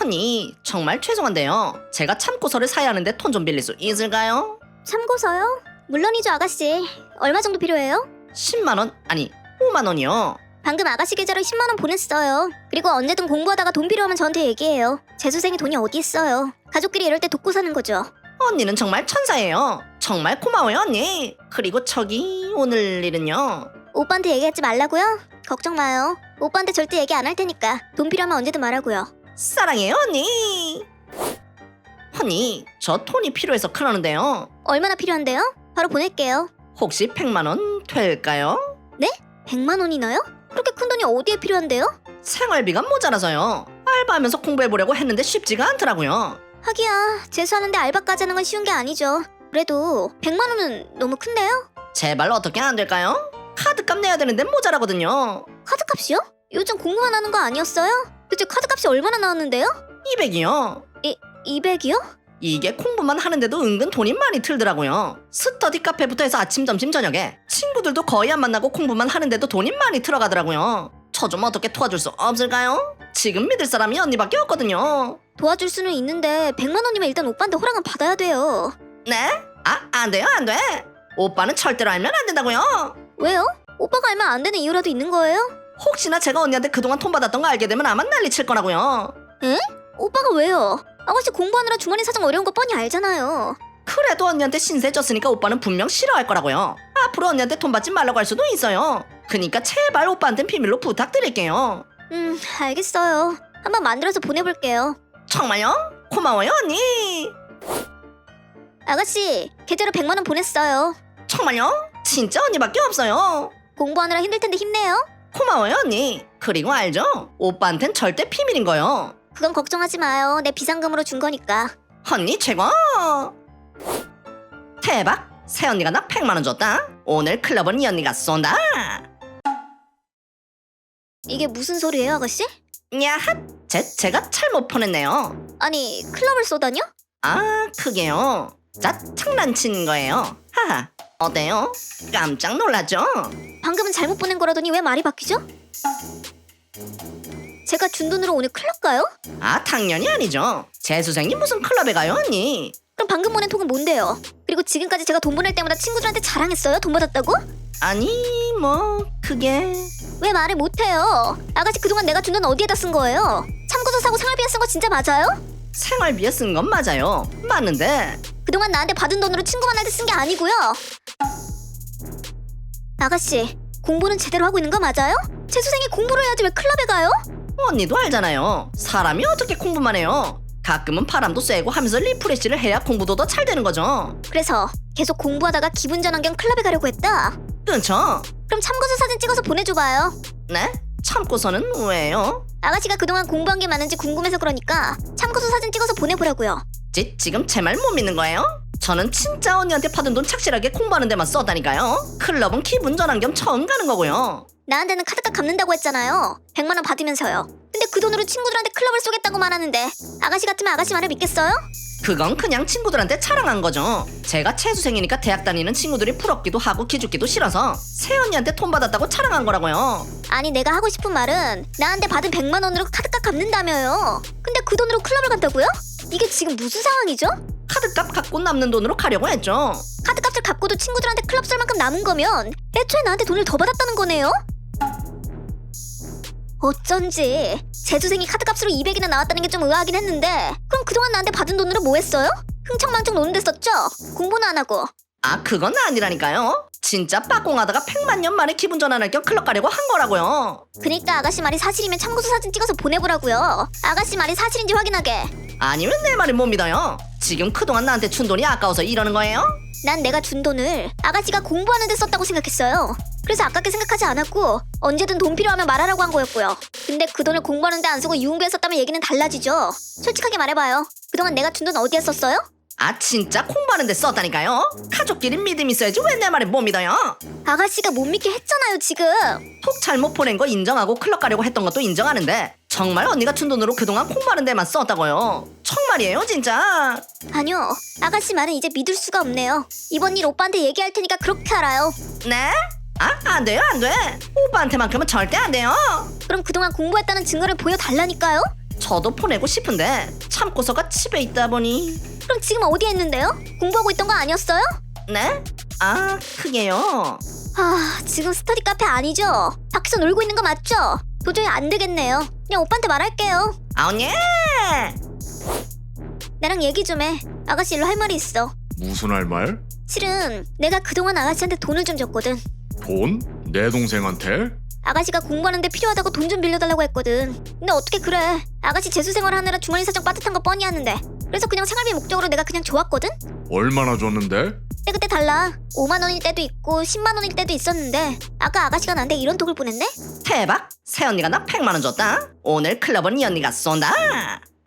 언니 정말 죄송한데요. 제가 참고서를 사야 하는데 돈 좀 빌릴 수 있을까요? 참고서요? 물론이죠 아가씨. 얼마 정도 필요해요? 10만 원 아니 5만 원이요. 방금 아가씨 계좌로 10만 원 보냈어요. 그리고 언제든 공부하다가 돈 필요하면 저한테 얘기해요. 재수생이 돈이 어디 있어요? 가족끼리 이럴 때 돕고 사는 거죠. 언니는 정말 천사예요. 정말 고마워요 언니. 그리고 저기 오늘 일은요. 오빠한테 얘기하지 말라고요? 걱정 마요. 오빠한테 절대 얘기 안 할 테니까 돈 필요하면 언제든 말하고요. 사랑해요 언니. 언니 저 돈이 필요해서 그러는데요. 얼마나 필요한데요? 바로 보낼게요. 혹시 100만 원 될까요? 100만 원이나요? 그렇게 큰 돈이 어디에 필요한데요? 생활비가 모자라서요. 알바하면서 공부해보려고 했는데 쉽지가 않더라고요. 하기야 재수하는데 알바까지 하는 건 쉬운 게 아니죠. 그래도 100만 원은 너무 큰데요? 제발 어떻게 안 될까요? 카드값 내야 되는데 모자라거든요. 카드값이요? 요즘 공부만 하는 거 아니었어요? 대체 카드값이 얼마나 나왔는데요? 200이요. 200이요? 이게 공부만 하는데도 은근 돈이 많이 들더라고요. 스터디 카페부터 해서 아침, 점심, 저녁에 친구들도 거의 안 만나고 공부만 하는데도 돈이 많이 들어가더라고요. 저 좀 어떻게 도와줄 수 없을까요? 지금 믿을 사람이 언니밖에 없거든요. 도와줄 수는 있는데 100만 원이면 일단 오빠한테 허락은 받아야 돼요. 네? 아, 안 돼요, 안 돼. 오빠는 절대로 알면 안 된다고요. 왜요? 오빠가 알면 안 되는 이유라도 있는 거예요? 혹시나 제가 언니한테 그동안 돈 받았던 거 알게 되면 아마 난리 칠 거라고요. 오빠가 왜요? 아가씨 공부하느라 주머니 사정 어려운 거 뻔히 알잖아요. 그래도 언니한테 신세 졌으니까 오빠는 분명 싫어할 거라고요. 앞으로 언니한테 돈 받지 말라고 할 수도 있어요. 그니까 제발 오빠한텐 비밀로 부탁드릴게요. 음, 알겠어요. 한번 만들어서 보내볼게요. 정말요? 고마워요 언니. 아가씨, 계좌로 100만 원 보냈어요. 정말요? 진짜 언니밖에 없어요. 공부하느라 힘들 텐데 힘내요. 고마워요 언니. 그리고 알죠? 오빠한텐 절대 비밀인 거요. 그건 걱정하지 마요. 내 비상금으로 준 거니까. 언니 최고. 대박. 새 언니가 나 100만 원 줬다. 오늘 클럽은 이 언니가 쏜다. 이게 무슨 소리예요, 아가씨? 야핫. 제 제가 잘못 보냈네요. 아니, 클럽을 쏘다뇨? 아, 그게요. 자, 장난친 거예요. 하하. 어때요? 깜짝 놀랐죠? 방금은 잘못 보낸 거라더니 왜 말이 바뀌죠? 제가 준 돈으로 오늘 클럽 가요? 아, 당연히 아니죠. 재수생이 무슨 클럽에 가요, 언니? 그럼 방금 보낸 통은 뭔데요? 그리고 지금까지 제가 돈 보낼 때마다 친구들한테 자랑했어요? 돈 받았다고? 아니, 뭐, 그게... 왜 말을 못해요? 아가씨 그동안 내가 준 돈 어디에다 쓴 거예요? 참고서 사고 생활비에 쓴 거 진짜 맞아요? 생활비에 쓴 건 맞아요. 맞는데... 그동안 나한테 받은 돈으로 친구 만날 때 쓴 게 아니고요. 아가씨 공부는 제대로 하고 있는 거 맞아요? 재수생이 공부를 해야지 왜 클럽에 가요? 언니도 알잖아요. 사람이 어떻게 공부만 해요? 가끔은 바람도 쐬고 하면서 리프레시를 해야 공부도 더 잘 되는 거죠. 그래서 계속 공부하다가 기분 전환 겸 클럽에 가려고 했다. 그렇죠? 그럼 참고서 사진 찍어서 보내줘봐요. 네? 참고서는 왜요? 아가씨가 그동안 공부한 게 많은지 궁금해서 그러니까 참고서 사진 찍어서 보내보라고요. 지, 지금 제 말 못 믿는 거예요? 저는 진짜 언니한테 받은 돈 착실하게 공부하는 데만 썼다니까요. 클럽은 기분 전환 겸 처음 가는 거고요. 나한테는 카드값 갚는다고 했잖아요. 100만 원 받으면서요. 근데 그 돈으로 친구들한테 클럽을 쏘겠다고 말하는데 아가씨 같으면 아가씨 말을 믿겠어요? 그건 그냥 친구들한테 자랑한 거죠. 제가 재수생이니까 대학 다니는 친구들이 부럽기도 하고 기죽기도 싫어서 새 언니한테 돈 받았다고 자랑한 거라고요. 아니 내가 하고 싶은 말은 나한테 받은 100만 원으로 카드값 갚는다며요. 근데 그 돈으로 클럽을 간다고요? 이게 지금 무슨 상황이죠? 카드값 갖고 남는 돈으로 가려고 했죠. 카드값을 갚고도 친구들한테 클럽 쏠 만큼 남은 거면 애초에 나한테 돈을 더 받았다는 거네요? 어쩐지 재수생이 카드값으로 200이나 나왔다는 게 좀 의아하긴 했는데 그럼 그동안 나한테 받은 돈으로 뭐 했어요? 흥청망청 노는 데 썼죠? 공부는 안 하고 아 그건 아니라니까요. 진짜 빠공하다가 100만 년 만에 기분 전환할 겸 클럽 가려고 한 거라고요. 그니까 아가씨 말이 사실이면 참고서 사진 찍어서 보내보라고요 아가씨 말이 사실인지 확인하게 아니면 내 말을 못 믿어요. 지금 그동안 나한테 준 돈이 아까워서 이러는 거예요? 난 내가 준 돈을 아가씨가 공부하는 데 썼다고 생각했어요. 그래서 아깝게 생각하지 않았고 언제든 돈 필요하면 말하라고 한 거였고요. 근데 그 돈을 공부하는 데 안 쓰고 유흥비에 썼다면 얘기는 달라지죠. 솔직하게 말해봐요. 그동안 내가 준 돈 어디에 썼어요? 아 진짜 공부하는 데 썼다니까요? 가족끼리 믿음 있어야지 왜 내 말을 못 믿어요? 아가씨가 못 믿게 했잖아요 지금. 톡 잘못 보낸 거 인정하고 클럽 가려고 했던 것도 인정하는데 정말 언니가 준 돈으로 그동안 공부하는 데만 썼다고요? 정말이에요 진짜? 아니요. 아가씨 말은 이제 믿을 수가 없네요. 이번 일 오빠한테 얘기할 테니까 그렇게 알아요. 네? 아 안 돼요 안 돼. 오빠한테만큼은 절대 안 돼요. 그럼 그동안 공부했다는 증거를 보여달라니까요? 저도 보내고 싶은데 참고서가 집에 있다 보니 그럼 지금 어디에 있는데요? 공부하고 있던 거 아니었어요? 네? 아 그게요 아, 지금 스터디 카페 아니죠? 밖에서 놀고 있는 거 맞죠? 도저히 안 되겠네요. 그냥 오빠한테 말할게요. 아언니 나랑 얘기 좀 해. 아가씨 일로 할 말이 있어. 무슨 할 말? 실은 내가 그동안 아가씨한테 돈을 좀 줬거든. 돈? 내 동생한테? 아가씨가 공부하는데 필요하다고 돈 좀 빌려달라고 했거든. 근데 어떻게 그래? 아가씨 재수 생활 하느라 주머니 사정 빠듯한 거 뻔히 아는데. 그래서 그냥 생활비 목적으로 내가 그냥 좋았거든? 얼마나 줬는데? 근데 그때 달라. 5만 원일 때도 있고 10만 원일 때도 있었는데 아까 아가씨가 나한테 이런 톡을 보냈네? 대박 새언니가 나 100만원 줬다 오늘 클럽은 이 언니가 쏜다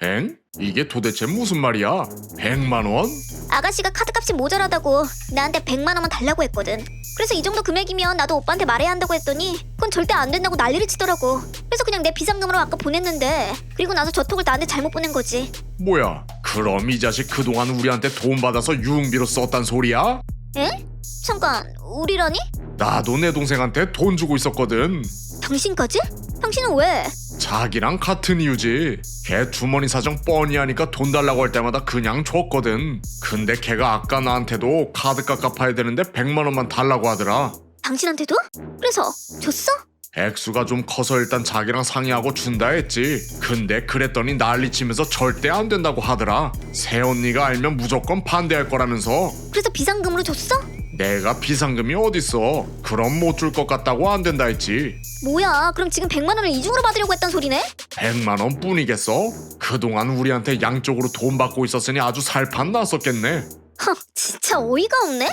엥? 이게 도대체 무슨 말이야? 100만 원? 아가씨가 카드값이 모자라다고 나한테 100만 원만 달라고 했거든. 그래서 이 정도 금액이면 나도 오빠한테 말해야 한다고 했더니 그건 절대 안 된다고 난리를 치더라고. 그래서 그냥 내 비상금으로 아까 보냈는데 그리고 나서 저 톡을 나한테 잘못 보낸 거지. 뭐야? 그럼 이 자식 그동안 우리한테 돈 받아서 유흥비로 썼단 소리야? 에? 잠깐 우리라니? 나도 내 동생한테 돈 주고 있었거든. 당신까지? 당신은 왜? 자기랑 같은 이유지. 걔 주머니 사정 뻔히 하니까 돈 달라고 할 때마다 그냥 줬거든. 근데 걔가 아까 나한테도 카드값 갚아야 되는데 100만 원만 달라고 하더라. 당신한테도? 그래서 줬어? 액수가 좀 커서 일단 자기랑 상의하고 준다 했지. 근데 그랬더니 난리치면서 절대 안 된다고 하더라. 새 언니가 알면 무조건 반대할 거라면서. 그래서 비상금으로 줬어? 내가 비상금이 어딨어. 그럼 못 줄 것 같다고 안 된다 했지. 뭐야 그럼 지금 100만 원을 이중으로 받으려고 했단 소리네? 100만 원 뿐이겠어? 그동안 우리한테 양쪽으로 돈 받고 있었으니 아주 살판 났었겠네. 허 진짜 어이가 없네?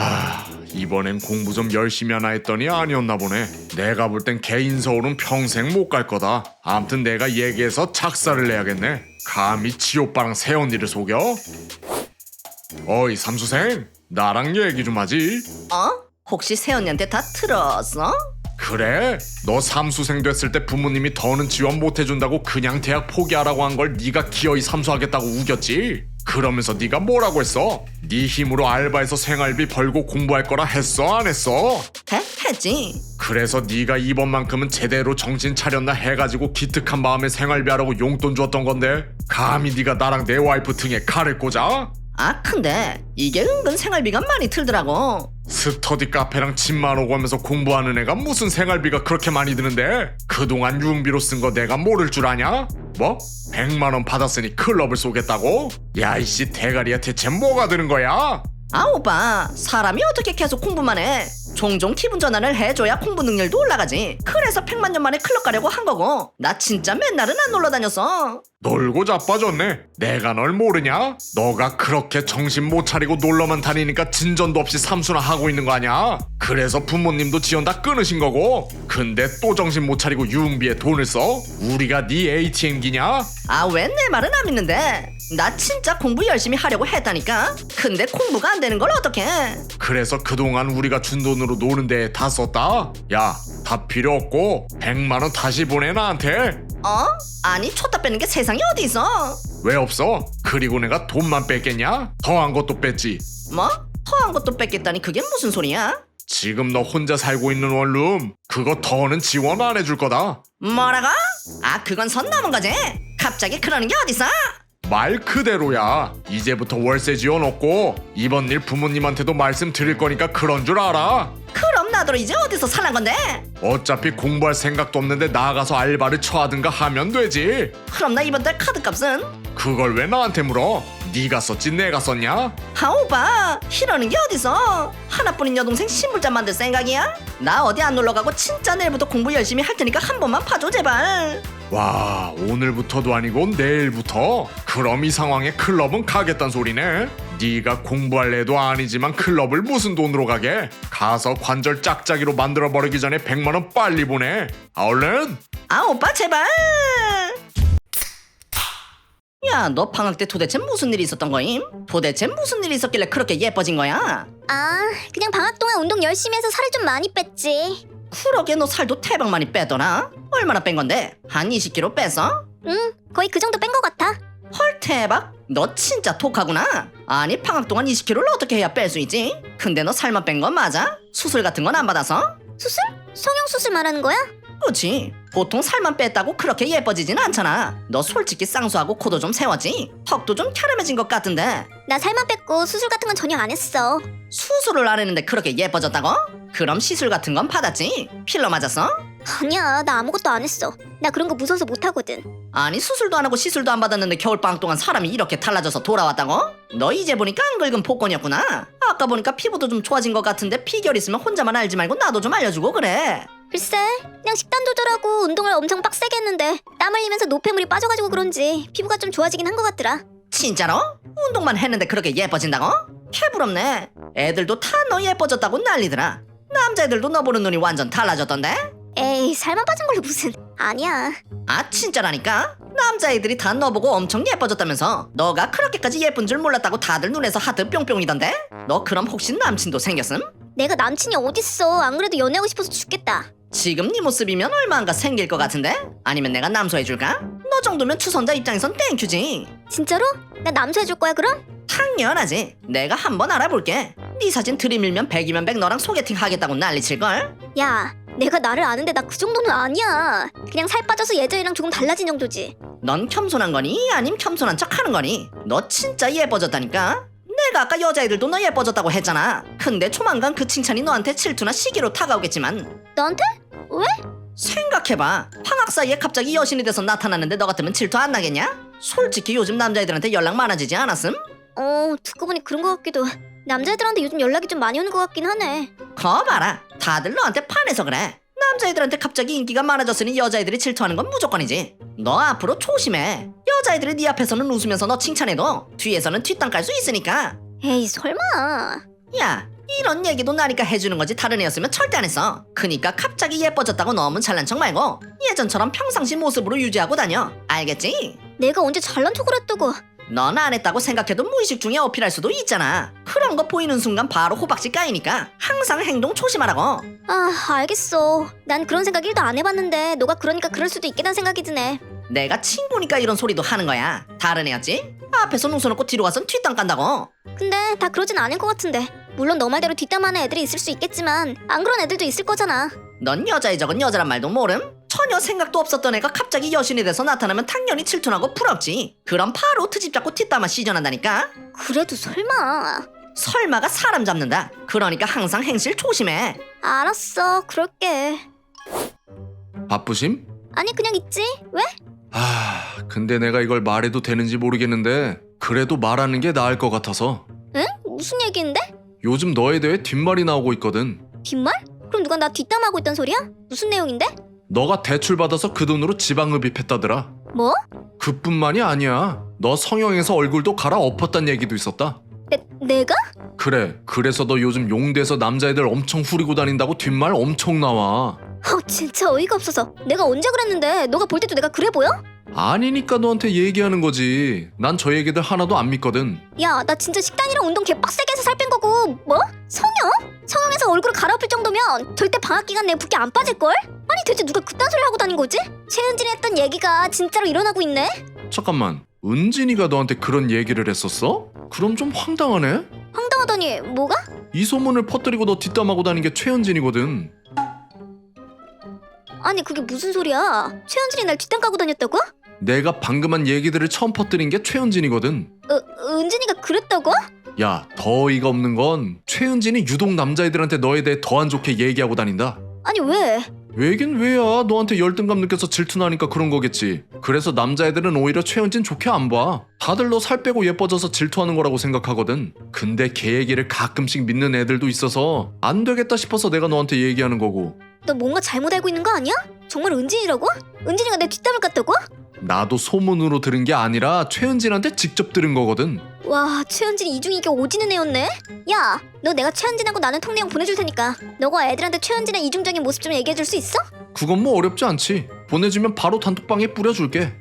아, 이번엔 공부 좀 열심히 하나 했더니 아니었나 보네. 내가 볼 땐 개인 서울은 평생 못 갈 거다. 암튼 내가 얘기해서 작사를 내야겠네. 감히 지오빠랑 새언니를 속여? 어이 삼수생, 나랑 얘기 좀 하지. 어? 혹시 새언니한테 다 틀었어? 그래? 너 삼수생 됐을 때 부모님이 더는 지원 못 해준다고 그냥 대학 포기하라고 한 걸 네가 기어이 삼수하겠다고 우겼지? 그러면서 네가 뭐라고 했어? 네 힘으로 알바해서 생활비 벌고 공부할 거라 했어 안 했어? 해? 했지 그래서 네가 이번만큼은 제대로 정신 차렸나 해가지고 기특한 마음에 생활비 하라고 용돈 줬던 건데 감히 네가 나랑 내 와이프 등에 칼을 꽂아? 아 근데 이게 은근 생활비가 많이 들더라고 스터디 카페랑 집만 오고 하면서 공부하는 애가 무슨 생활비가 그렇게 많이 드는데 그동안 유흥비로 쓴 거 내가 모를 줄 아냐? 뭐? 100만 원 받았으니 클럽을 쏘겠다고? 야 이씨 대가리야 대체 뭐가 드는 거야? 아 오빠 사람이 어떻게 계속 공부만 해 종종 기분 전환을 해줘야 공부 능률도 올라가지 그래서 100만 년 만에 클럽 가려고 한 거고 나 진짜 맨날은 안 놀러 다녔어 놀고 자빠졌네. 내가 널 모르냐? 너가 그렇게 정신 못 차리고 놀러만 다니니까 진전도 없이 삼수나 하고 있는 거 아니야? 그래서 부모님도 지원 다 끊으신 거고. 근데 또 정신 못 차리고 유흥비에 돈을 써? 우리가 네 ATM기냐? 아왜내 말은 안 믿는데 나 진짜 공부 열심히 하려고 했다니까 근데 공부가 안 되는 걸 어떡해 그래서 그동안 우리가 준 돈으로 노는 데에 다 썼다? 야, 다 필요 없고 100만 원 다시 보내 나한테. 어? 아니 쳤다 빼는 게 세상에 어디 있어 왜 없어? 그리고 내가 돈만 뺐겠냐? 더한 것도 뺐지. 뭐? 더한 것도 뺏겠다니 그게 무슨 소리야? 지금 너 혼자 살고 있는 원룸 그거 더는 지원 안 해줄 거다. 뭐라고? 아 그건 선 넘은 거지 갑자기 그러는 게 어딨어 말 그대로야. 이제부터 월세 지어놓고 이번 일 부모님한테도 말씀드릴 거니까 그런 줄 알아. 그럼 나도 이제 어디서 살란 건데 어차피 공부할 생각도 없는데 나가서 알바를 쳐하든가 하면 되지. 그럼 나 이번 달 카드값은? 그걸 왜 나한테 물어? 네가 썼지 내가 썼냐? 아 오빠 이러는 게 어딨어 하나뿐인 여동생 신불자 만들 생각이야? 나 어디 안 놀러 가고 진짜 내일부터 공부 열심히 할 테니까 한 번만 봐줘 제발 와 오늘부터도 아니고 내일부터? 그럼 이 상황에 클럽은 가겠단 소리네? 네가 공부할 애도 아니지만 클럽을 무슨 돈으로 가게? 가서 관절 짝짝이로 만들어버리기 전에 100만원 빨리 보내 아, 얼른 아 오빠 제발 야 너 방학 때 도대체 무슨 일이 있었던 거임? 도대체 무슨 일이 있었길래 그렇게 예뻐진 거야? 아 그냥 방학 동안 운동 열심히 해서 살을 좀 많이 뺐지. 그러게 너 살도 대박 많이 빼더라 얼마나 뺀 건데? 한 20kg 뺐어? 응 거의 그 정도 뺀 것 같아. 헐 대박 너 진짜 독하구나 아니 방학 동안 20kg를 어떻게 해야 뺄 수 있지? 근데 너 살만 뺀 건 맞아? 수술 같은 건 안 받아서? 수술? 성형 수술 말하는 거야? 그치 보통 살만 뺐다고 그렇게 예뻐지진 않잖아 너 솔직히 쌍수하고 코도 좀 세웠지 턱도 좀 캬름해진 것 같은데 나 살만 뺐고 수술 같은 건 전혀 안 했어. 수술을 안 했는데 그렇게 예뻐졌다고? 그럼 시술 같은 건 받았지? 필러 맞았어? 아니야, 나 아무것도 안 했어. 나 그런 거 무서워서 못 하거든. 아니 수술도 안 하고 시술도 안 받았는데 겨울방학 동안 사람이 이렇게 달라져서 돌아왔다고? 너 이제 보니까 안 긁은 복권이었구나 아까 보니까 피부도 좀 좋아진 것 같은데 피결 있으면 혼자만 알지 말고 나도 좀 알려주고 그래 글쎄, 그냥 식단 조절하고 운동을 엄청 빡세게 했는데 땀 흘리면서 노폐물이 빠져가지고 그런지 피부가 좀 좋아지긴 한 것 같더라. 진짜로? 운동만 했는데 그렇게 예뻐진다고? 개부럽네 애들도 다 너 예뻐졌다고 난리더라 남자애들도 너 보는 눈이 완전 달라졌던데? 에이, 살만 빠진 걸로 무슨. 아니야. 아 진짜라니까? 남자애들이 다 너 보고 엄청 예뻐졌다면서 너가 그렇게까지 예쁜 줄 몰랐다고 다들 눈에서 하트 뿅뿅이던데? 너 그럼 혹시 남친도 생겼음? 내가 남친이 어딨어. 안 그래도 연애하고 싶어서 죽겠다. 지금 네 모습이면 얼마 안가 생길 것 같은데? 아니면 내가 남소해줄까? 너 정도면 추선자 입장에선 땡큐지 진짜로? 나 남자해줄 거야, 그럼? 당연하지 내가 한번 알아볼게 네 사진 들이밀면 100이면 100 너랑 소개팅 하겠다고 난리칠걸? 야, 내가 나를 아는데 나 그 정도는 아니야. 그냥 살 빠져서 예전이랑 조금 달라진 정도지. 넌 겸손한 거니? 아님 겸손한 척 하는 거니? 너 진짜 예뻐졌다니까? 내가 아까 여자애들도 너 예뻐졌다고 했잖아 근데 조만간 그 칭찬이 너한테 질투나 시기로 다가오겠지만 너한테? 왜? 생각해봐 방학 사이에 갑자기 여신이 돼서 나타났는데 너 같으면 질투 안 나겠냐? 솔직히 요즘 남자애들한테 연락 많아지지 않았음? 어, 듣고 보니 그런 것 같기도. 남자애들한테 요즘 연락이 좀 많이 오는 것 같긴 하네. 거 봐라 다들 너한테 반해서 그래 남자애들한테 갑자기 인기가 많아졌으니 여자애들이 질투하는 건 무조건이지 너 앞으로 조심해 여자애들이 네 앞에서는 웃으면서 너 칭찬해도 뒤에서는 뒷땅 깔수 있으니까 에이, 설마. 야 이런 얘기도 나니까 해주는 거지 다른 애였으면 절대 안 했어 그니까 갑자기 예뻐졌다고 너무 잘난 척 말고 예전처럼 평상시 모습으로 유지하고 다녀 알겠지? 내가 언제 잘난 척을 했다고. 넌 안 했다고 생각해도 무의식 중에 어필할 수도 있잖아 그런 거 보이는 순간 바로 호박지 까이니까 항상 행동 조심하라고 아, 알겠어. 난 그런 생각 1도 안 해봤는데 너가 그러니까 그럴 수도 있겠다는 생각이 드네. 내가 친구니까 이런 소리도 하는 거야 다른 애였지? 앞에서 웃어놓고 뒤로 가선 뒷땅 깐다고 근데 다 그러진 않을 것 같은데. 물론 너 말대로 뒷담하는 애들이 있을 수 있겠지만 안 그런 애들도 있을 거잖아. 넌 여자의 적은 여자란 말도 모름? 전혀 생각도 없었던 애가 갑자기 여신이 돼서 나타나면 당연히 질투나고 부럽지 그럼 바로 트집 잡고 뒷담화 시전한다니까 그래도 설마. 설마가 사람 잡는다 그러니까 항상 행실 조심해 알았어, 그럴게. 바쁘심? 아니 그냥 있지? 왜? 아, 근데 내가 이걸 말해도 되는지 모르겠는데 그래도 말하는 게 나을 것 같아서 응? 무슨 얘기인데? 요즘 너에 대해 뒷말이 나오고 있거든. 뒷말? 그럼 누가 나 뒷담하고 있단 소리야? 무슨 내용인데? 너가 대출 받아서 그 돈으로 지방흡입했다더라. 뭐? 그뿐만이 아니야. 너 성형해서 얼굴도 갈아엎었단 얘기도 있었다. 내, 내가? 그래. 그래서 너 요즘 용대에서 남자애들 엄청 후리고 다닌다고 뒷말 엄청 나와. 어, 진짜 어이가 없어서. 내가 언제 그랬는데? 너가 볼 때도 내가 그래 보여? 아니니까 너한테 얘기하는 거지. 난 저 얘기들 하나도 안 믿거든. 야, 나 진짜 식단이랑 운동 개빡세게 해서 살 뺀 거고 뭐? 성형? 성형해서 얼굴을 갈아엎을 정도면 절대 방학 기간 내 붓기 안 빠질걸? 아니 대체 누가 그딴 소리 하고 다닌 거지? 최은진이 했던 얘기가 진짜로 일어나고 있네? 잠깐만. 은진이가 너한테 그런 얘기를 했었어? 그럼 좀 황당하네. 황당하더니 뭐가? 이 소문을 퍼뜨리고 너 뒷담하고 다닌 게 최은진이거든. 아니 그게 무슨 소리야? 최은진이 날 뒷담 까고 다녔다고? 내가 방금 한 얘기들을 처음 퍼뜨린 게 최은진이거든. 어, 은진이가 그랬다고? 야, 더 어이가 없는 건 최은진이 유독 남자애들한테 너에 대해 더 안 좋게 얘기하고 다닌다. 아니 왜? 왜긴 왜야? 너한테 열등감 느껴서 질투나니까 그런 거겠지. 그래서 남자애들은 오히려 최은진 좋게 안 봐. 다들 너 살 빼고 예뻐져서 질투하는 거라고 생각하거든. 근데 걔 얘기를 가끔씩 믿는 애들도 있어서 안 되겠다 싶어서 내가 너한테 얘기하는 거고. 너 뭔가 잘못 알고 있는 거 아니야? 정말 은진이라고? 은진이가 내 뒷담을 깠다고? 나도 소문으로 들은 게 아니라 최은진한테 직접 들은 거거든. 와 최은진이 이중이 이게 오지는 애였네 야 너 내가 최은진하고 나는 통 내용 보내줄 테니까 너가 애들한테 최은진의 이중적인 모습 좀 얘기해줄 수 있어? 그건 뭐 어렵지 않지. 보내주면 바로 단톡방에 뿌려줄게.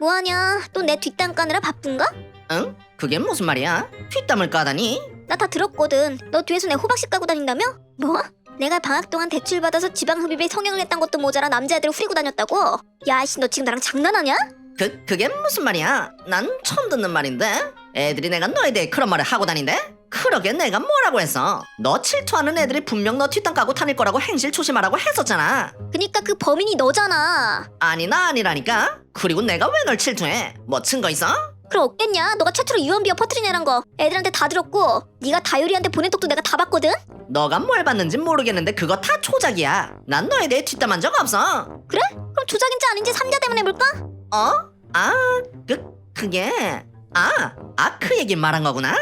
뭐하냐 또 내 뒷담 까느라 바쁜가? 응? 그게 무슨 말이야? 뒷담을 까다니? 나 다 들었거든 너 뒤에서 내 호박씨 까고 다닌다며? 뭐? 내가 방학 동안 대출 받아서 지방 흡입에 성형을 했던 것도 모자라 남자애들을 후리고 다녔다고? 야이씨 너 지금 나랑 장난하냐? 그, 그게 무슨 말이야? 난 처음 듣는 말인데? 애들이 내가 너에 대해 그런 말을 하고 다닌대? 그러게 내가 뭐라고 했어? 너 질투하는 애들이 분명 너 뒷땅 까고 다닐 거라고 행실 조심하라고 했었잖아. 그니까 그 범인이 너잖아. 아니 나 아니라니까. 그리고 내가 왜 널 질투해? 뭐 증거 있어? 그럼 없겠냐? 너가 최초로 유언비어 퍼트린 애란 거 애들한테 다 들었고 네가 다유리한테 보낸 톡도 내가 다 봤거든? 너가 뭘 봤는지 모르겠는데 그거 다 조작이야. 난 너에 대해 뒷담한 적 없어. 그래? 그럼 조작인지 아닌지 삼자 때문에 해볼까? 어? 아, 그 그게 아, 아 그 얘기 말한 거구나.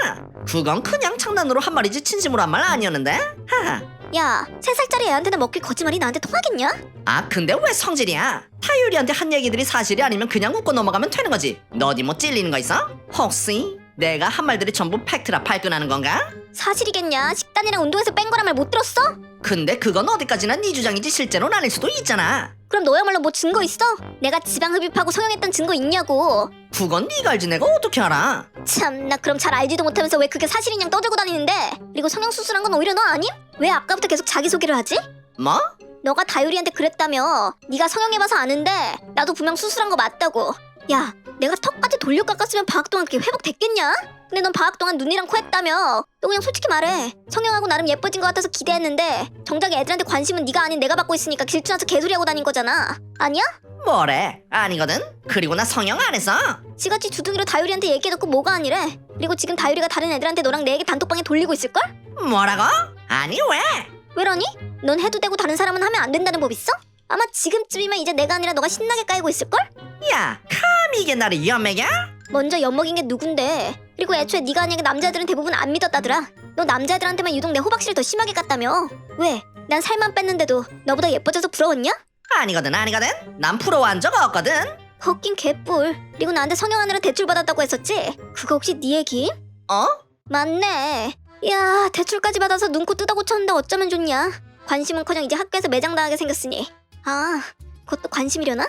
그건 그냥 장난으로 한 말이지 진심으로 한 말 아니었는데. 하하. 야, 세 살짜리 애한테는 먹힐 거짓말이 나한테 통하겠냐? 아 근데 왜 성질이야? 타유리한테 한 얘기들이 사실이 아니면 그냥 웃고 넘어가면 되는 거지. 너 어디 뭐 찔리는 거 있어? 혹시 내가 한 말들이 전부 팩트라 발끈하는 건가? 사실이겠냐? 식단이랑 운동에서 뺀 거란 말 못 들었어? 근데 그건 어디까지나 네 주장이지 실제로는 아닐 수도 있잖아. 그럼 너야말로 뭐 증거 있어? 내가 지방 흡입하고 성형했던 증거 있냐고? 그건 네가 알지 내가 어떻게 알아? 참, 나 그럼 잘 알지도 못하면서 왜 그게 사실이냐 떠들고 다니는데? 그리고 성형 수술한 건 오히려 너 아님? 왜 아까부터 계속 자기 소개를 하지? 뭐? 너가 다유리한테 그랬다며? 네가 성형해봐서 아는데 나도 분명 수술한 거 맞다고. 야, 내가 턱까지 돌려 깎았으면 방학 동안 그게 회복됐겠냐? 근데 넌 방학 동안 눈이랑 코 했다며? 너 그냥 솔직히 말해. 성형하고 나름 예뻐진 것 같아서 기대했는데 정작 애들한테 관심은 네가 아닌 내가 받고 있으니까 길쭉나서 개소리하고 다닌 거잖아. 아니야? 뭐래? 아니거든. 그리고 나 성형 안 했어. 지같이 주둥이로 다유리한테 얘기해놓고 뭐가 아니래? 그리고 지금 다유리가 다른 애들한테 너랑 내 얘기 단톡방에 돌리고 있을걸? 뭐라고? 아니 왜? 왜라니? 넌 해도 되고 다른 사람은 하면 안 된다는 법 있어? 아마 지금쯤이면 이제 내가 아니라 너가 신나게 까이고 있을걸? 야, 감히 이게 나를 연맥이야? 먼저 엿먹인 게 누군데? 그리고 애초에 네가 아닌 게 남자들은 대부분 안 믿었다더라. 너 남자애들한테만 유독 내 호박씨를 더 심하게 깠다며? 왜? 난 살만 뺐는데도 너보다 예뻐져서 부러웠냐? 아니거든, 아니거든. 난 부러워한 적 없거든. 헛긴 개뿔. 그리고 나한테 성형하느라 대출 받았다고 했었지? 그거 혹시 네 얘기? 어? 맞네. 야 대출까지 받아서 눈코 뜯어 고쳤는데 어쩌면 좋냐? 관심은커녕 이제 학교에서 매장당하게 생겼으니. 아, 그것도 관심이려나?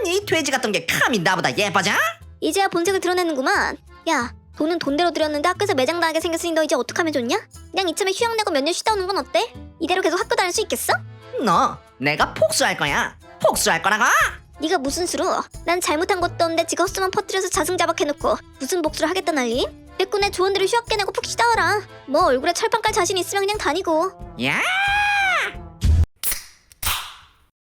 아니 돼지 같던 게 감히 나보다 예뻐져? 이제야 본색을 드러내는구만. 야, 돈은 돈대로 들였는데 학교에서 매장당하게 생겼으니 너 이제 어떡하면 좋냐? 그냥 이참에 휴학 내고 몇 년 쉬다 오는 건 어때? 이대로 계속 학교 다닐 수 있겠어? 너 내가 복수할 거야. 복수할 거라고? 네가 무슨 수로? 난 잘못한 것도 없는데 지가 헛수만 퍼뜨려서 자승자박해놓고 무슨 복수를 하겠다 난리? 됐고 내 조언대로 휴학 깨내고 푹 쉬다 와라. 뭐 얼굴에 철판 깔 자신 있으면 그냥 다니고. 야!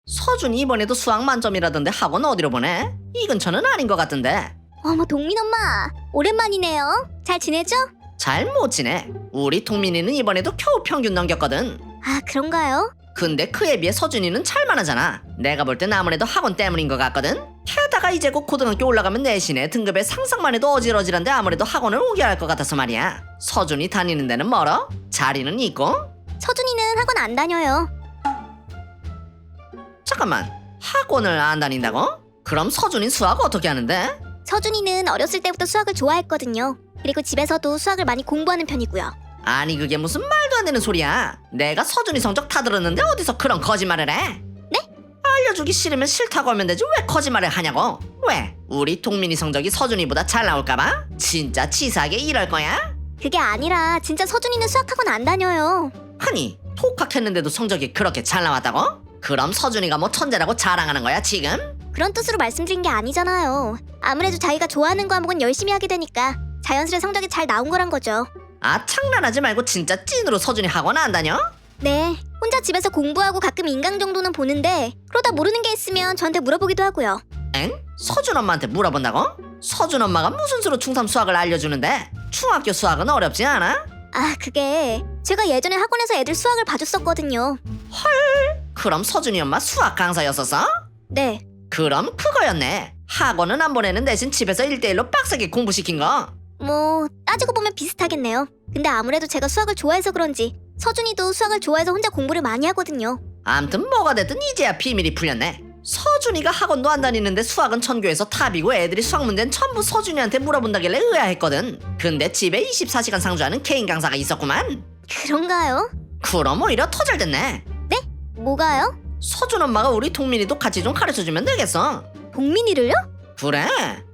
서준이 이번에도 수학 만점이라던데 학원 어디로 보내? 이 근처는 아닌 것 같던데. 어머 동민 엄마 오랜만이네요. 잘 지내죠? 잘 못 지내. 우리 동민이는 이번에도 겨우 평균 넘겼거든. 아 그런가요? 근데 그에 비해 서준이는 잘 만하잖아. 내가 볼 땐 아무래도 학원 때문인 것 같거든. 게다가 이제 곧 고등학교 올라가면 내신에 등급에 상상만 해도 어질어질한데 아무래도 학원을 오게 할 것 같아서 말이야. 서준이 다니는 데는 멀어? 자리는 있고? 서준이는 학원 안 다녀요. 잠깐만. 학원을 안 다닌다고? 그럼 서준이 수학 어떻게 하는데? 서준이는 어렸을 때부터 수학을 좋아했거든요. 그리고 집에서도 수학을 많이 공부하는 편이고요. 아니 그게 무슨 말도 안 되는 소리야. 내가 서준이 성적 다 들었는데 어디서 그런 거짓말을 해? 네? 알려주기 싫으면 싫다고 하면 되지 왜 거짓말을 하냐고? 왜? 우리 동민이 성적이 서준이보다 잘 나올까봐? 진짜 치사하게 이럴 거야? 그게 아니라 진짜 서준이는 수학학원 안 다녀요. 아니 독학했는데도 성적이 그렇게 잘 나왔다고? 그럼 서준이가 뭐 천재라고 자랑하는 거야 지금? 그런 뜻으로 말씀드린 게 아니잖아요. 아무래도 자기가 좋아하는 과목은 열심히 하게 되니까 자연스레 성적이 잘 나온 거란 거죠. 아 장난하지 말고 진짜 찐으로 서준이 학원 안 다녀? 네, 혼자 집에서 공부하고 가끔 인강 정도는 보는데 그러다 모르는 게 있으면 저한테 물어보기도 하고요. 엥? 서준 엄마한테 물어본다고? 서준 엄마가 무슨 수로 중3 수학을 알려주는데 중학교 수학은 어렵지 않아? 아, 그게 제가 예전에 학원에서 애들 수학을 봐줬었거든요. 그럼 서준이 엄마 수학 강사였었어? 네, 그럼 그거였네 학원은 안 보내는 대신 집에서 1대1로 빡세게 공부시킨 거 뭐 따지고 보면 비슷하겠네요. 근데 아무래도 제가 수학을 좋아해서 그런지 서준이도 수학을 좋아해서 혼자 공부를 많이 하거든요. 암튼 뭐가 됐든 이제야 비밀이 풀렸네 서준이가 학원도 안 다니는데 수학은 전교에서 탑이고 애들이 수학 문제는 전부 서준이한테 물어본다길래 의아했거든 근데 집에 24시간 상주하는 개인 강사가 있었구만 그런가요? 그럼 오히려 더잘 됐네 뭐가요? 서준 엄마가 우리 동민이도 같이 좀 가르쳐주면 되겠어 동민이를요? 그래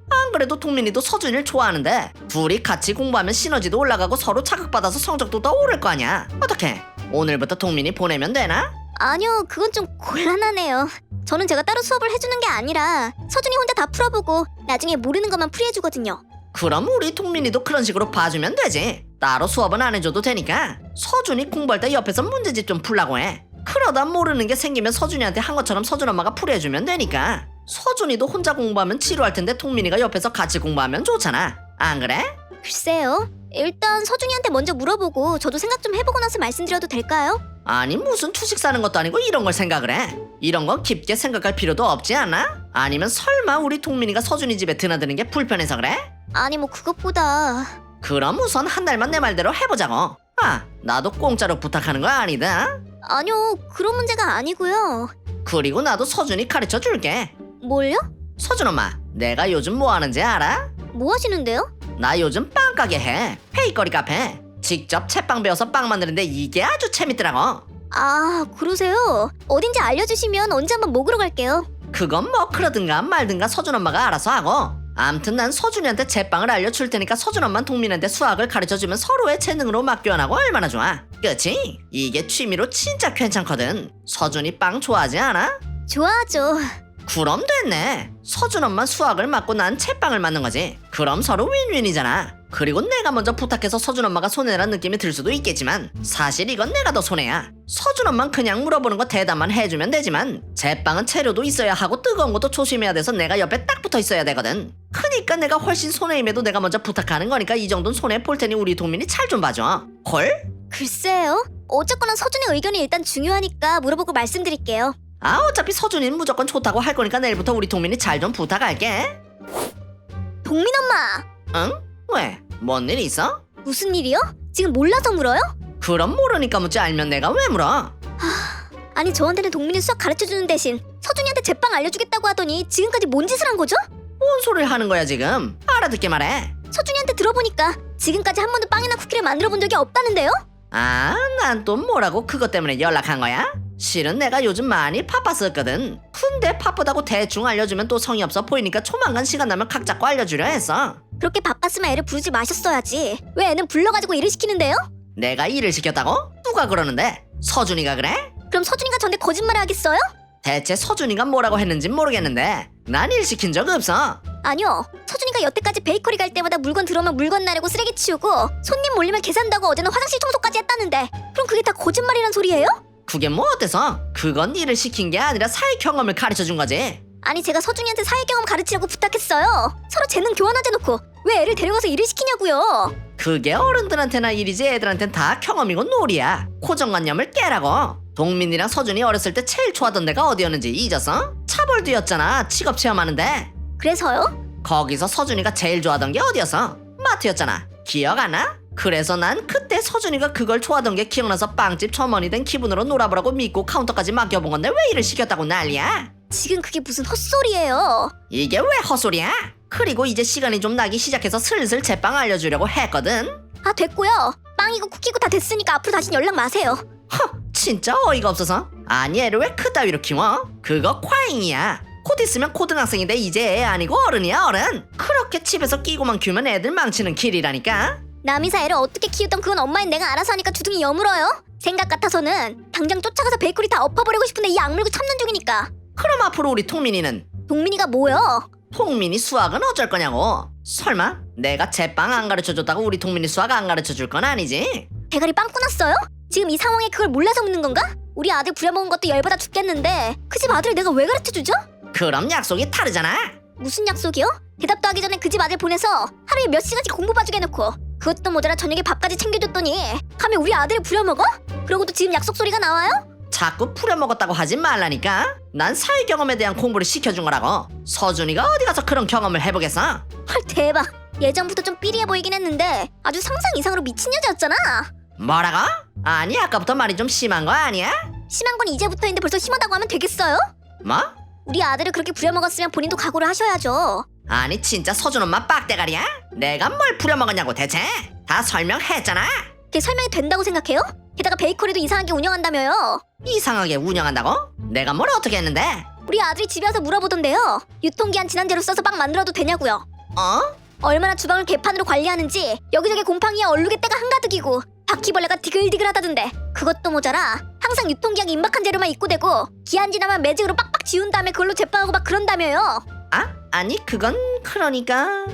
안 그래도 동민이도 서준이를 좋아하는데 둘이 같이 공부하면 시너지도 올라가고 서로 자극받아서 성적도 더 오를 거 아니야 어떻게 오늘부터 동민이 보내면 되나? 아니요, 그건 좀 곤란하네요. 저는 제가 따로 수업을 해주는 게 아니라 서준이 혼자 다 풀어보고 나중에 모르는 것만 풀이해주거든요. 그럼 우리 동민이도 그런 식으로 봐주면 되지 따로 수업은 안 해줘도 되니까 서준이 공부할 때 옆에서 문제집 좀 풀라고 해. 그러다 모르는 게 생기면 서준이한테 한 것처럼 서준 엄마가 풀어주면 되니까. 서준이도 혼자 공부하면 지루할 텐데 동민이가 옆에서 같이 공부하면 좋잖아. 안 그래? 글쎄요. 일단 서준이한테 먼저 물어보고 저도 생각 좀 해보고 나서 말씀드려도 될까요? 아니 무슨 투식 사는 것도 아니고 이런 걸 생각을 해. 이런 건 깊게 생각할 필요도 없지 않아? 아니면 설마 우리 동민이가 서준이 집에 드나드는 게 불편해서 그래? 아니 뭐 그것보다 그럼 우선 한 달만 내 말대로 해보자고. 아, 나도 공짜로 부탁하는 거 아니다. 아니요 그런 문제가 아니고요. 그리고 나도 서준이 가르쳐 줄게. 뭘요? 서준 엄마, 내가 요즘 뭐 하는지 알아? 뭐 하시는데요? 나 요즘 빵 가게 해. 페이커리 카페. 직접 채빵 배워서 빵 만드는데 이게 아주 재밌더라고. 아 그러세요? 어딘지 알려주시면 언제 한번 먹으러 갈게요. 그건 뭐 그러든가 말든가 서준 엄마가 알아서 하고. 암튼 난 서준이한테 제빵을 알려줄 테니까 서준 엄마는 동민한테 수학을 가르쳐주면 서로의 재능으로 맞교환하고 얼마나 좋아. 그치? 이게 취미로 진짜 괜찮거든. 서준이 빵 좋아하지 않아? 좋아하죠. 그럼 됐네. 서준 엄마 수학을 맡고 난 채빵을 맡는 거지. 그럼 서로 윈윈이잖아. 그리고 내가 먼저 부탁해서 서준 엄마가 손해란 느낌이 들 수도 있겠지만 사실 이건 내가 더 손해야. 서준 엄마는 그냥 물어보는 거 대답만 해주면 되지만 제빵은 재료도 있어야 하고 뜨거운 것도 조심해야 돼서 내가 옆에 딱 붙어 있어야 되거든. 크니까 내가 훨씬 손해임에도 내가 먼저 부탁하는 거니까 이 정도는 손해 볼 테니 우리 동민이 잘 좀 봐줘. 콜? 글쎄요. 어쨌거나 서준의 의견이 일단 중요하니까 물어보고 말씀드릴게요. 아 어차피 서준이는 무조건 좋다고 할 거니까 내일부터 우리 동민이 잘 좀 부탁할게. 동민 엄마 응? 왜? 뭔 일 있어? 무슨 일이요? 지금 몰라서 물어요? 그럼 모르니까 묻지 알면 내가 왜 물어? 아니 저한테는 동민이 수학 가르쳐주는 대신 서준이한테 제빵 알려주겠다고 하더니 지금까지 뭔 짓을 한 거죠? 뭔 소리를 하는 거야 지금? 알아듣게 말해. 서준이한테 들어보니까 지금까지 한 번도 빵이나 쿠키를 만들어 본 적이 없다는데요? 아, 난 또 뭐라고 그것 때문에 연락한 거야? 실은 내가 요즘 많이 바빴었거든. 근데 바쁘다고 대충 알려주면 또 성의 없어 보이니까 조만간 시간 나면 각 잡고 알려주려 했어. 그렇게 바빴으면 애를 부르지 마셨어야지. 왜 애는 불러가지고 일을 시키는데요? 내가 일을 시켰다고? 누가 그러는데? 서준이가 그래? 그럼 서준이가 전에 거짓말을 하겠어요? 대체 서준이가 뭐라고 했는지 모르겠는데 난 일 시킨 적 없어. 아니요. 서준이가 여태까지 베이커리 갈 때마다 물건 들어오면 물건 나르고 쓰레기 치우고 손님 몰리면 계산다고 어제는 화장실 청소까지 했다는데 그럼 그게 다 거짓말이란 소리예요? 그게 뭐 어때서? 그건 일을 시킨 게 아니라 사회 경험을 가르쳐 준 거지. 아니 제가 서준이한테 사회 경험 가르치라고 부탁했어요. 서로 재능 교환하자 놓고 왜 애를 데려가서 일을 시키냐고요. 그게 어른들한테나 일이지 애들한텐 다 경험이고 놀이야. 고정관념을 깨라고. 동민이랑 서준이 어렸을 때 제일 좋아하던 데가 어디였는지 잊었어? 차벌드였잖아. 직업 체험하는데. 그래서요? 거기서 서준이가 제일 좋아하던 게 어디였어? 마트였잖아. 기억 안 나? 그래서 난 그때 서준이가 그걸 좋아하던 게 기억나서 빵집 점원이 된 기분으로 놀아보라고 믿고 카운터까지 맡겨본 건데 왜 일을 시켰다고 난리야? 지금 그게 무슨 헛소리예요. 이게 왜 헛소리야? 그리고 이제 시간이 좀 나기 시작해서 슬슬 제빵 알려주려고 했거든. 아 됐고요. 빵이고 쿠키고 다 됐으니까 앞으로 다시 연락 마세요. 진짜 어이가 없어서 아니 애를 왜 그따위로 키워? 그거 과잉이야 곧 있으면 고등학생인데 이제 애 아니고 어른이야 어른 그렇게 집에서 끼고만 키우면 애들 망치는 길이라니까 남이사 애를 어떻게 키우던 그건 엄마인 내가 알아서 하니까 주둥이 여물어요. 생각 같아서는 당장 쫓아가서 베이커리 다 엎어버리고 싶은데 이 악물고 참는 중이니까. 그럼 앞으로 우리 통민이는 동민이가 뭐요? 통민이 수학은 어쩔 거냐고 설마 내가 제빵 안 가르쳐줬다고 우리 통민이 수학 안 가르쳐줄 건 아니지? 대가리 빵꾸 났어요? 지금 이 상황에 그걸 몰라서 묻는 건가? 우리 아들 부려먹은 것도 열받아 죽겠는데 그 집 아들을 내가 왜 가르쳐주죠? 그럼 약속이 다르잖아 무슨 약속이요? 대답도 하기 전에 그 집 아들 보내서 하루에 몇 시간씩 공부 봐주게 해놓고 그것도 모자라 저녁에 밥까지 챙겨줬더니 감히 우리 아들을 부려먹어? 그러고도 지금 약속 소리가 나와요? 자꾸 풀어먹었다고 하지 말라니까 난 사회 경험에 대한 공부를 시켜준 거라고 서준이가 어디 가서 그런 경험을 해보겠어? 헐 대박 예전부터 좀 삐리해 보이긴 했는데 아주 상상 이상으로 미친 여자였잖아 뭐라고? 아니 아까부터 말이 좀 심한 거 아니야? 심한 건 이제부터인데 벌써 심하다고 하면 되겠어요? 뭐? 우리 아들을 그렇게 부려먹었으면 본인도 각오를 하셔야죠 아니 진짜 서준 엄마 빡대가리야? 내가 뭘 부려먹었냐고 대체? 다 설명했잖아 그게 설명이 된다고 생각해요? 게다가 베이커리도 이상하게 운영한다며요 이상하게 운영한다고? 내가 뭘 어떻게 했는데? 우리 아들이 집에 와서 물어보던데요 유통기한 지난 재료 써서 빵 만들어도 되냐고요 어? 얼마나 주방을 개판으로 관리하는지 여기저기 곰팡이에 얼룩의 때가 한가득이고 바퀴벌레가 디글디글하다던데 그것도 모자라 항상 유통기한 임박한 재료만 입고 대고 기한 지나면 매직으로 빡빡 지운 다음에 그걸로 제빵하고 막 그런다며요 아? 아니 그건 그러니까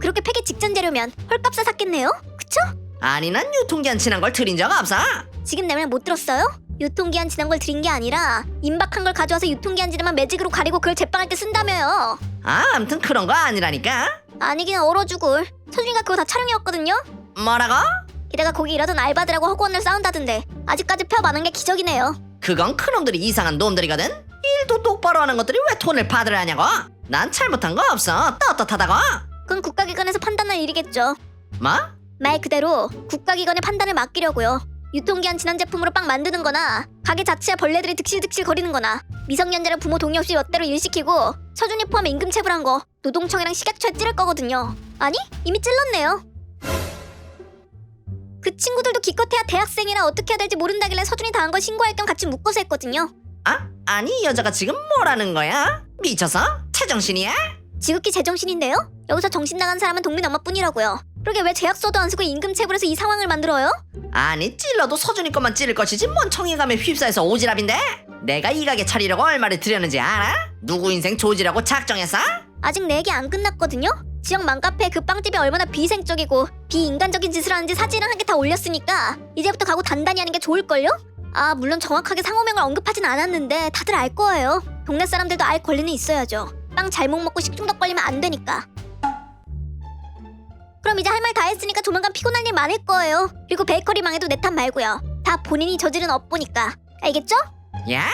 그렇게 폐기 직전 재료면 헐값에 샀겠네요 그쵸? 아니 난 유통기한 지난 걸 드린 적 없어 지금 내말 못 들었어요? 유통기한 지난 걸 드린 게 아니라 임박한 걸 가져와서 유통기한 지나면 매직으로 가리고 그걸 제빵할 때 쓴다며요. 아 암튼 그런 거 아니라니까 아니긴 얼어 죽을. 서준이가 그거 다 촬영해왔거든요. 뭐라고? 게다가 거기 일하던 알바들하고 허구원을 싸운다던데 아직까지 안한게 기적이네요. 그건 큰놈들이 이상한 놈들이거든 일도 똑바로 하는 것들이 왜 돈을 받으려냐고 난 잘못한 거 없어 떳떳하다고 그건 국가기관에서 판단할 일이겠죠. 뭐? 말 그대로 국가기관의 판단을 맡기려고요. 유통기한 지난 제품으로 빵 만드는 거나 가게 자체에 벌레들이 득실득실 거리는 거나 미성년자를 부모 동의 없이 멋대로 일시키고 서준이 포함해 임금 체불한 거 노동청이랑 식약처에 찌를 거거든요. 아니 이미 찔렀네요. 그 친구들도 기껏해야 대학생이라 어떻게 해야 될지 모른다길래 서준이 당한 걸 신고할 겸 같이 묶어서 했거든요. 아? 아니 이 여자가 지금 뭐라는 거야? 미쳐서? 제정신이야? 지극히 제정신인데요? 여기서 정신 나간 사람은 동민 엄마뿐이라고요. 그러게 왜 제약서도 안 쓰고 임금 체불해서 이 상황을 만들어요? 아니 찔러도 서준이 것만 찌를 것이지 뭔 청해감에 휩싸여서 오지랖인데? 내가 이 가게 차리려고 얼마를 들였는지 알아? 누구 인생 조지라고 작정했어? 아직 내 얘기 안 끝났거든요? 지역 맘카페에 그 빵집이 얼마나 비생적이고 비인간적인 짓을 하는지 사진을 한 개 다 올렸으니까 이제부터 가고 단단히 하는 게 좋을걸요? 아 물론 정확하게 상호명을 언급하진 않았는데 다들 알 거예요 동네 사람들도 알 권리는 있어야죠 빵 잘못 먹고 식중독 걸리면 안 되니까. 그럼 이제 할 말 다 했으니까 조만간 피곤할 일 많을 거예요. 그리고 베이커리 망해도 내 탓 말고요. 다 본인이 저지른 업보니까. 알겠죠? 야